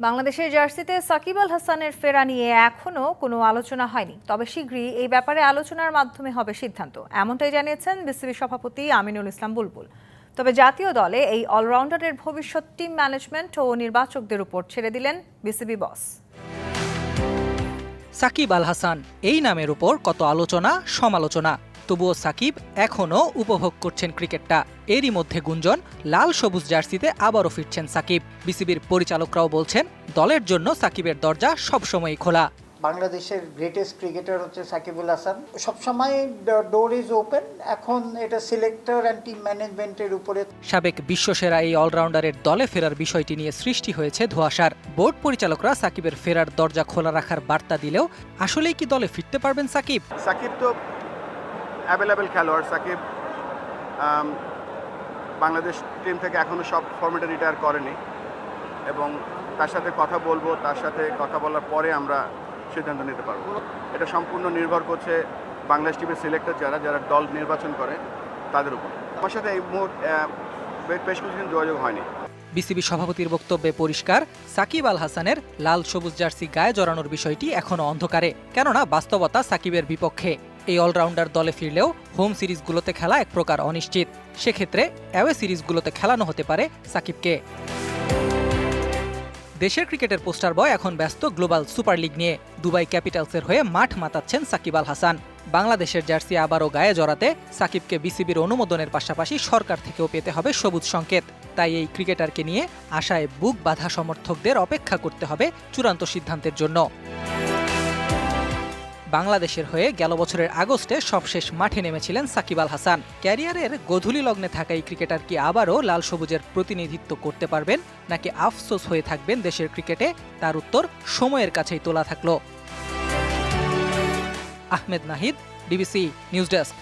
বাংলাদেশের জার্সিতে সাকিব আল হাসানের ফেরা নিয়ে এখনও কোনো আলোচনা হয়নি। তবে শীঘ্রই এই ব্যাপারে আলোচনার মাধ্যমে হবে সিদ্ধান্ত। এমনটাই জানিয়েছেন বিসিবি সভাপতি আমিনুল ইসলাম বুলবুল। তবে জাতীয় দলে এই অলরাউন্ডারের ভবিষ্যৎ টিম ম্যানেজমেন্ট ও নির্বাচকদের উপর ছেড়ে দিলেন বিসিবি বস। সাকিব আল হাসান, এই নামের উপর কত আলোচনা, সমালোচনা, তবুও সাকিব এখনও উপভোগ করছেন ক্রিকেটটা। এরই মধ্যে গুঞ্জন লাল সবুজ জার্সিতে আবারও ফিরছেন সাকিব। বিসিবির পরিচালকরাও বলছেন দলের জন্য সাকিবের দরজা সবসময়ই খোলা। বাংলাদেশের গ্রেটেস্ট ক্রিকেটার হচ্ছে সাকিবুল হাসান। সবসময় ডোর ইজ ওপেন এখন এটা সিলেক্টর অ্যান্ড টিম ম্যানেজমেন্টের উপরে। সাবেক বিশ্বসেরা এই অলরাউন্ডারের দলে ফেরার বিষয়টি নিয়ে সৃষ্টি হয়েছে ধোঁয়াশার। বোর্ড পরিচালকরা সাকিবের ফেরার দরজা খোলা রাখার বার্তা দিলেও আসলেই কি দলে ফিরতে পারবেন সাকিব? সাকিব তো অ্যাভেলেবেল খেলোয়াড় সাকিব বাংলাদেশ টিম থেকে এখনও সব ফর্মেটে রিটায়ার করেনি। এবং তার সাথে কথা বলব, তার সাথে কথা বলার পরে আমরা সিদ্ধান্ত নিতে পারব। এটা সম্পূর্ণ নির্ভর করছে বাংলাদেশ টিমের সিলেক্টর যারা যারা দল নির্বাচন করে, তাদের উপর। আমার সাথে এই মুহূর্তে বেশ কিছুদিন যোগাযোগ হয়নি। বিসিবি সভাপতির বক্তব্যে পরিষ্কার, সাকিব আল হাসানের লাল সবুজ জার্সি গায়ে জড়ানোর বিষয়টি এখনও অন্ধকারে, কেননা বাস্তবতা সাকিবের বিপক্ষে। এই অলরাউন্ডার দলে ফিরলেও হোম সিরিজগুলোতে খেলা এক প্রকার অনিশ্চিত। সেক্ষেত্রে অ্যাওয়ে সিরিজগুলোতে খেলানো হতে পারে সাকিবকে। দেশের ক্রিকেটের পোস্টার বয় এখন ব্যস্ত গ্লোবাল সুপার লিগ নিয়ে। দুবাই ক্যাপিটালসের হয়ে মাঠ মাতাচ্ছেন সাকিব আল হাসান। বাংলাদেশের জার্সি আবারও গায়ে জড়াতে সাকিবকে বিসিবির অনুমোদনের পাশাপাশি সরকার থেকেও পেতে হবে সবুজ সংকেত। তাই এই ক্রিকেটারকে নিয়ে আশায় বুক বাধা সমর্থকদের অপেক্ষা করতে হবে চূড়ান্ত সিদ্ধান্তের জন্য। বাংলাদেশের হয়ে গেল বছরের আগস্টে সবশেষ মাঠে নেমেছিলেন সাকিব আল হাসান। ক্যারিয়ারের গধুলি লগ্নে থাকা এই ক্রিকেটার কি আবারও লাল সবুজের প্রতিনিধিত্ব করতে পারবেন, নাকি আফসোস হয়ে থাকবেন দেশের ক্রিকেটে? তার উত্তর সময়ের কাছেই তোলা থাকল। Ahmed Nahid DBC news desk.